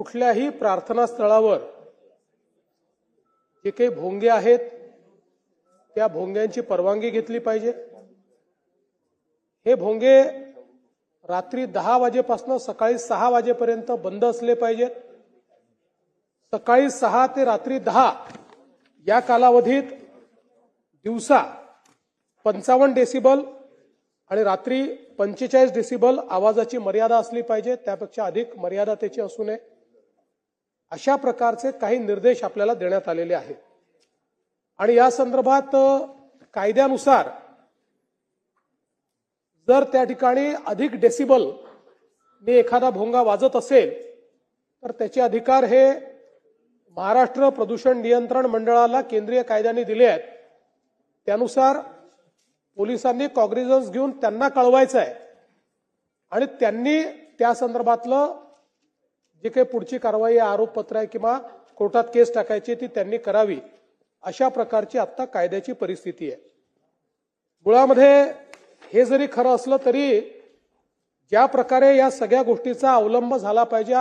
कुठल्याही प्रार्थनास्थळावर जे काही भोंगे आहेत त्या भोंग्यांची परवानगी घेतली पाहिजे. हे भोंगे रात्री दहा वाजेपासून सकाळी सहा वाजेपर्यंत बंद असले पाहिजेत. सकाळी सहा ते रात्री दहा या कालावधीत दिवसा पंचावन्न डेसिबल आणि रात्री पंचेचाळीस डेसिबल आवाजाची मर्यादा असली पाहिजे. त्यापेक्षा अधिक मर्यादा त्याची असू नये. अशा प्रकारचे काही निर्देश आपल्याला देण्यात आलेले आहेत. आणि या संदर्भात कायद्यानुसार जर त्या ठिकाणी अधिक डेसिबल ने एखादा भोंगा वाजत असेल तर त्याचे अधिकार हे महाराष्ट्र प्रदूषण नियंत्रण मंडळाला केंद्रीय कायद्याने दिले आहेत. त्यानुसार पोलिसांनी कॉग्निझन्स घेऊन त्यांना कळवायचं आहे. आणि त्यांनी त्या संदर्भातलं जी काही पुढची कारवाई आरोपपत्र आहे किंवा कोर्टात केस टाकायची ती त्यांनी करावी. अशा प्रकारची आत्ता कायद्याची परिस्थिती आहे. मुळामध्ये हे जरी खरं असलं तरी ज्या प्रकारे या सगळ्या गोष्टीचा अवलंब झाला पाहिजे